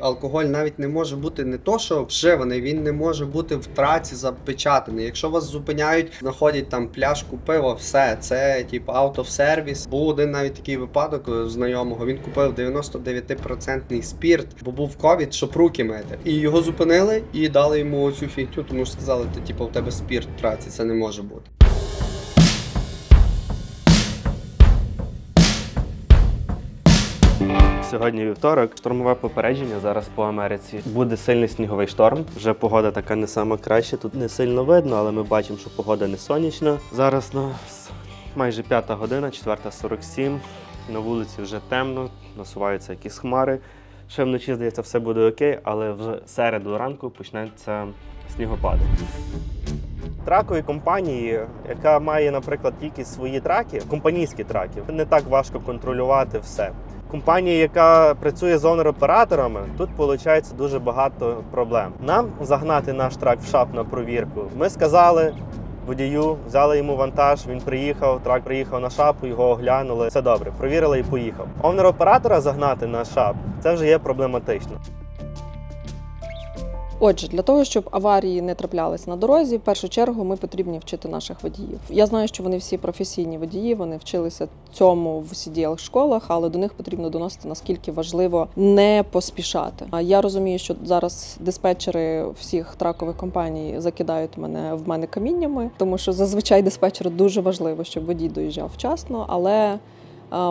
Алкоголь навіть не може бути не то, що вживаний, він не може бути в траці запечатаний. Якщо вас зупиняють, знаходять там пляшку пива, все це типу автосервіс. Був один навіть такий випадок знайомого. Він купив 99% спірт, бо був ковід, щоб руки мити. І його зупинили і дали йому цю фігню, тому що сказали, ти типу, у тебе спірт в траці, це не може бути. Сьогодні вівторок, штормове попередження зараз по Америці. Буде сильний сніговий шторм. Вже погода така не сама краща. Тут не сильно видно, але ми бачимо, що погода не сонячна. Зараз на майже п'ята година, 4.47. На вулиці вже темно, насуваються якісь хмари. Ще вночі, здається, все буде окей, але вже середу ранку почнеться снігопад. Тракові компанії, яка має, наприклад, тільки свої траки, компанійські траки, не так важко контролювати все. Компанія, яка працює з онер-операторами, тут виходить дуже багато проблем. Нам загнати наш трак в шап на провірку. Ми сказали водію, взяли йому вантаж, він приїхав, трак приїхав на шапу, його оглянули. Все добре, провірили і поїхав. Онер-оператора загнати на шап це вже є проблематично. Отже, для того, щоб аварії не траплялись на дорозі, в першу чергу ми потрібні вчити наших водіїв. Я знаю, що вони всі професійні водії, вони вчилися цьому в cdl школах, але до них потрібно доносити наскільки важливо не поспішати. А я розумію, що зараз диспетчери всіх тракових компаній закидають мене в мене каміннями, тому що зазвичай диспетчеру дуже важливо, щоб водій доїжджав вчасно, але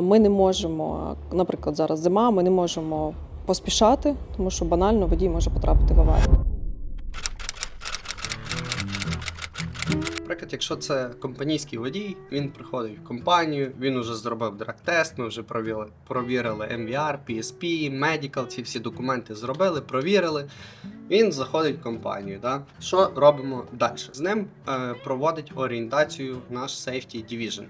ми не можемо, наприклад, зараз зима, ми не можемо поспішати, тому що банально водій може потрапити в аварію. Наприклад, якщо це компанійський водій, він приходить в компанію, він уже зробив драг-тест, ми вже провіли, провірили MVR, PSP, Medical, ці всі документи зробили, провірили. Він заходить в компанію. Да? Що робимо далі? З ним е, проводить орієнтацію наш Safety Division.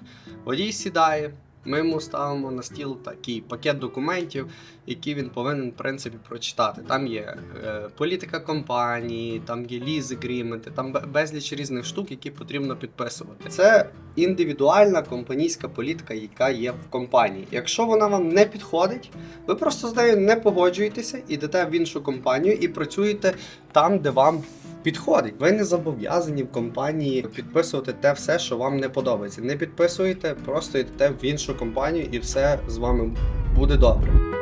Водій сідає. Ми йому ставимо на стіл такий пакет документів, які він повинен в принципі прочитати. Там є е, політика компанії, там є ліз агріменти, там безліч різних штук, які потрібно підписувати. Це індивідуальна компанійська політика, яка є в компанії. Якщо вона вам не підходить, ви просто з нею не погоджуєтеся, ідете в іншу компанію і працюєте там, де вам. Підходить. Ви не зобов'язані в компанії підписувати те все, що вам не подобається. Не підписуєте, просто йдете в іншу компанію і все з вами буде добре.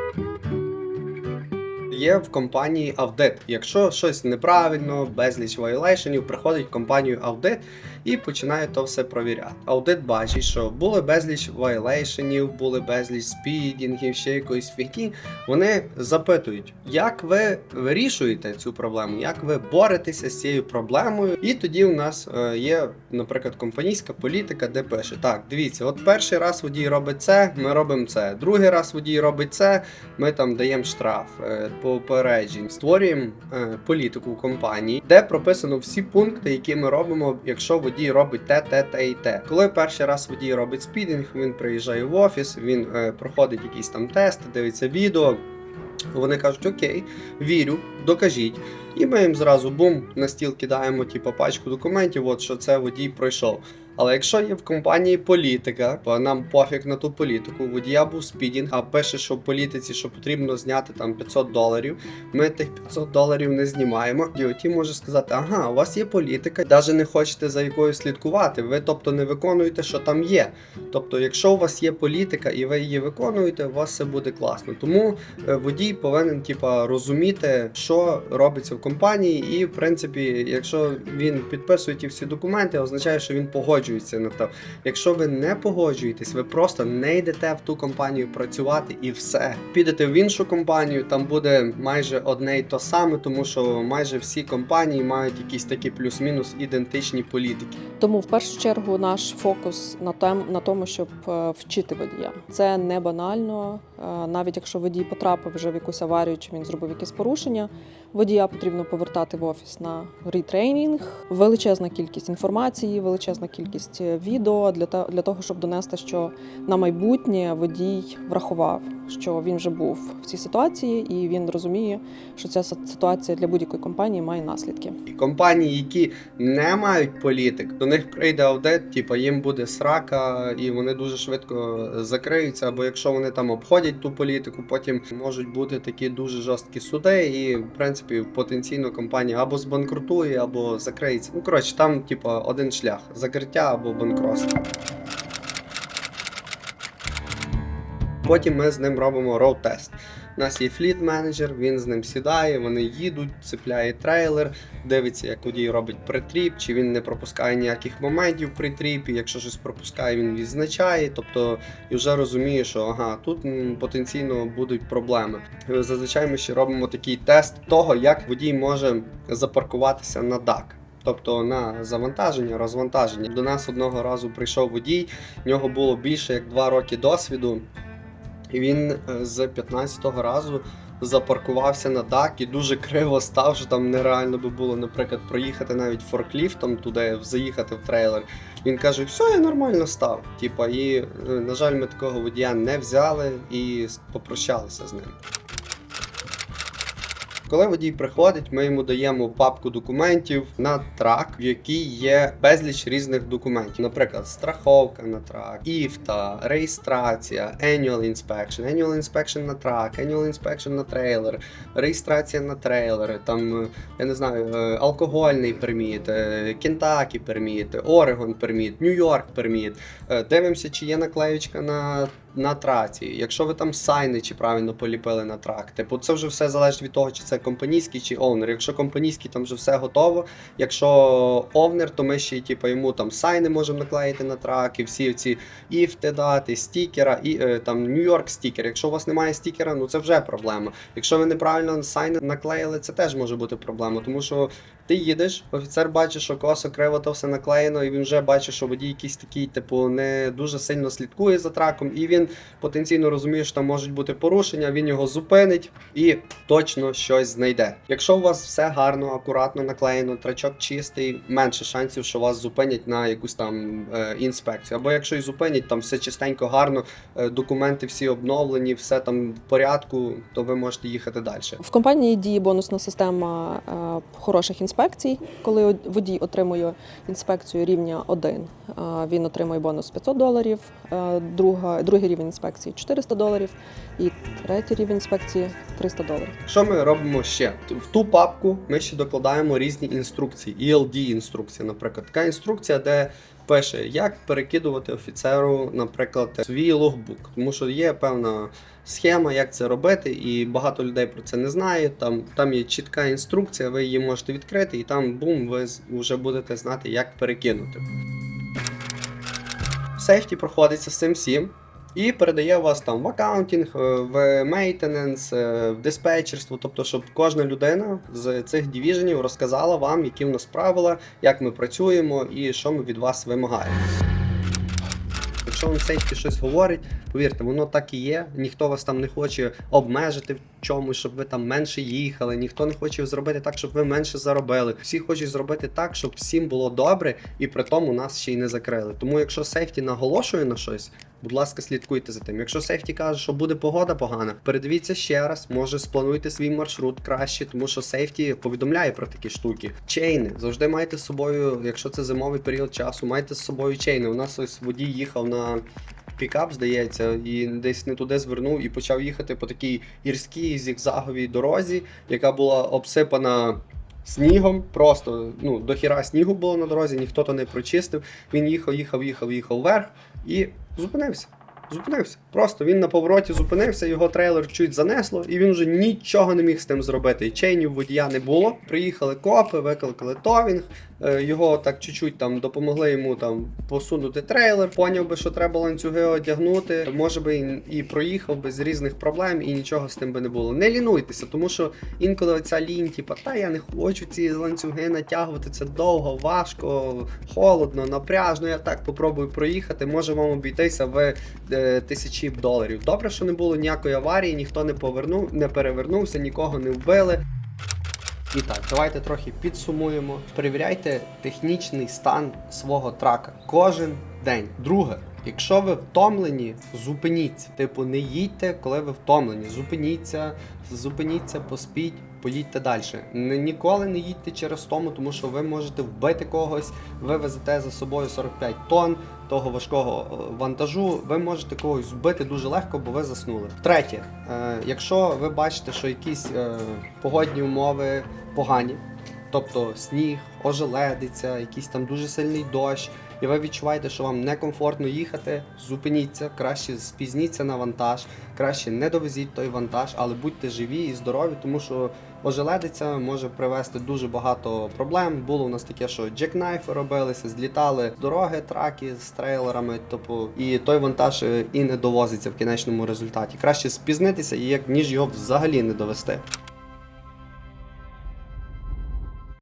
Є в компанії аудит. Якщо щось неправильно, безліч вайлейшенів, приходить в компанію аудит і починає то все провіряти. Аудит бачить, що були безліч вайлейшенів, були безліч спідінгів, ще якоїсь фігні. Вони запитують, як ви вирішуєте цю проблему, як ви боретеся з цією проблемою. І тоді у нас е, є, наприклад, компанійська політика, де пише: так, дивіться, от перший раз водій робить це, ми робимо це. Другий раз водій робить це, ми там даємо штраф е, попереджень. Створюємо е, політику в компанії, де прописано всі пункти, які ми робимо, якщо водій робить те, те, те і те. Коли перший раз водій робить спідінг, він приїжджає в офіс, він е, проходить якісь там тести, дивиться відео. Вони кажуть, окей, вірю, докажіть. І ми їм зразу бум на стіл кидаємо, типу, пачку документів, от що це водій пройшов. Але якщо є в компанії політика, то нам пофіг на ту політику. Водія був спідінг, а пише, що в політиці, що потрібно зняти там 500 доларів. Ми тих 500 доларів не знімаємо. Оті може сказати, ага, у вас є політика, навіть не хочете за якою слідкувати. Ви тобто не виконуєте, що там є. Тобто, якщо у вас є політика і ви її виконуєте, у вас все буде класно. Тому е, водій повинен типа розуміти, що робиться в компанії, і в принципі, якщо він підписує ті всі документи, означає, що він погоджується на те. Якщо ви не погоджуєтесь, ви просто не йдете в ту компанію працювати і все. Підете в іншу компанію, там буде майже одне й то саме, тому що майже всі компанії мають якісь такі плюс-мінус ідентичні політики. Тому в першу чергу наш фокус на тем на тому, щоб е, вчити водія. Це не банально. Е, Навіть якщо водій потрапив вже в якусь аварію, чи він зробив якесь порушення, водія потрібно повертати в офіс на ретрейнінг. Величезна кількість інформації, величезна кількість е, відео для та- для того, щоб донести, що на майбутнє водій врахував, що він вже був в цій ситуації, і він розуміє, що ця си- ситуація для будь-якої компанії має наслідки. І компанії, які не мають політик, до них прийде аудит, типу їм буде срака, і вони дуже швидко закриються. Або якщо вони там обходять ту політику, потім можуть бути такі дуже жорсткі суди, і в принципі потенційно компанія або збанкрутує, або закриється. Ну коротше, там, типу, один шлях: закриття або банкротство. Потім ми з ним робимо роуд-тест. У нас є фліт менеджер, він з ним сідає, вони їдуть, цепляє трейлер, дивиться, як водій робить притріп, чи він не пропускає ніяких моментів при тріпі. Якщо щось пропускає, він відзначає. Тобто і вже розуміє, що ага, тут потенційно будуть проблеми. Зазвичай ми ще робимо такий тест того, як водій може запаркуватися на ДАК. Тобто на завантаження, розвантаження. До нас одного разу прийшов водій, в нього було більше як 2 роки досвіду. Він е, з 15-го разу запаркувався на дак і дуже криво став, що там нереально би було, наприклад, проїхати навіть форкліфтом туди, заїхати в трейлер. Він каже: все, я нормально став. Типа, і, е, на жаль, ми такого водія не взяли і попрощалися з ним. Коли водій приходить, ми йому даємо папку документів на трак, в якій є безліч різних документів. Наприклад, страховка на трак, іфта, реєстрація, annual inspection, annual inspection на трак, annual inspection на трейлер, реєстрація на трейлери, там е, я не знаю, е, алкогольний перміт, Кентакі перміт, Орегон перміт, Нью-Йорк перміт. Е, Дивимося, чи є наклеючка на. На траці, якщо ви там сайни чи правильно поліпили на трак, типу це вже все залежить від того, чи це компанійський чи овнер. Якщо компанійський, там вже все готово. Якщо овнер, то ми ще типу, йому там сайни можемо наклеїти на трак, і всі ці іфти дати, стікера, і е, там Нью-Йорк стікер. Якщо у вас немає стікера, ну це вже проблема. Якщо ви неправильно сайни наклеїли, це теж може бути проблема, тому що ти їдеш, офіцер бачить, що косо криво то все наклеєно, і він вже бачить, що водій якийсь такий, типу, не дуже сильно слідкує за траком, і він потенційно розуміє, що там можуть бути порушення, він його зупинить і точно щось знайде. Якщо у вас все гарно, акуратно наклеєно, трачок чистий, менше шансів, що вас зупинять на якусь там е, інспекцію. Або якщо і зупинять, там все чистенько, гарно, е, документи всі обновлені, все там в порядку, то ви можете їхати далі. В компанії діє бонусна система е, хороших інспекцій. Коли водій отримує інспекцію рівня 1, е, він отримує бонус 500 доларів, е, друга, другий рівень інспекції 400 доларів і третій рівень інспекції 300 доларів. Що ми робимо ще? В ту папку ми ще докладаємо різні інструкції, ELD інструкція, наприклад. Така інструкція, де пише, як перекидувати офіцеру, наприклад, свій логбук. Тому що є певна схема, як це робити, і багато людей про це не знає. Там, там є чітка інструкція, ви її можете відкрити, і там бум, ви вже будете знати, як перекинути. Сейфті проходиться з цим всім. І передає вас там в аккаунтинг, е, в мейтененс, е, в диспетчерство, тобто, щоб кожна людина з цих дивіженів розказала вам, які в нас правила, як ми працюємо і що ми від вас вимагаємо. Якщо вам сейфті щось говорить, повірте, воно так і є. Ніхто вас там не хоче обмежити чомусь, щоб ви там менше їхали, ніхто не хоче зробити так, щоб ви менше заробили. Всі хочуть зробити так, щоб всім було добре, і при тому нас ще й не закрили. Тому якщо сейфті наголошує на щось, будь ласка, слідкуйте за тим. Якщо сейфті каже, що буде погода погана, передивіться ще раз, може сплануйте свій маршрут краще, тому що сейфті повідомляє про такі штуки. Чейни завжди майте з собою, якщо це зимовий період часу, майте з собою чейни. У нас ось водій їхав на. Пікап, здається, і десь не туди звернув і почав їхати по такій гірській зігзаговій дорозі, яка була обсипана снігом. Просто ну, до хіра снігу було на дорозі, ніхто то не прочистив. Він їхав, їхав, їхав, їхав вверх і зупинився. Зупинився. Просто він на повороті зупинився, його трейлер чуть занесло, і він вже нічого не міг з тим зробити. І чейнів водія не було. Приїхали копи, викликали товінг. е, Його так чуть-чуть там допомогли йому там посунути трейлер. Поняв би, що треба ланцюги одягнути. Може би і, проїхав без різних проблем, і нічого з тим би не було. Не лінуйтеся, тому що інколи оця лінь, типа, та я не хочу ці ланцюги натягувати. Це довго, важко, холодно, напряжно. Я так попробую проїхати. Може вам обійтися в е, тисячі доларів. Добре, що не було ніякої аварії, ніхто не повернув, не перевернувся, нікого не вбили. І так, давайте трохи підсумуємо. Перевіряйте технічний стан свого трака кожен день. Друге, якщо ви втомлені, зупиніться. Типу, не їдьте, коли ви втомлені. Зупиніться, зупиніться, поспіть. Поїдьте далі. Ніколи не їдьте через тому, тому що ви можете вбити когось, ви везете за собою 45 тонн того важкого е, вантажу. Ви можете когось збити дуже легко, бо ви заснули. Третє, е, якщо ви бачите, що якісь е, погодні умови погані, тобто сніг, ожеледиця, якийсь там дуже сильний дощ, і ви відчуваєте, що вам некомфортно їхати, зупиніться, краще спізніться на вантаж, краще не довезіть той вантаж, але будьте живі і здорові, тому що ожеледиця може привести дуже багато проблем. Було у нас таке, що джекнайфи робилися, злітали з дороги траки з трейлерами, тобто і той вантаж е, і не довозиться в кінечному результаті. Краще спізнитися, як ніж його взагалі не довести.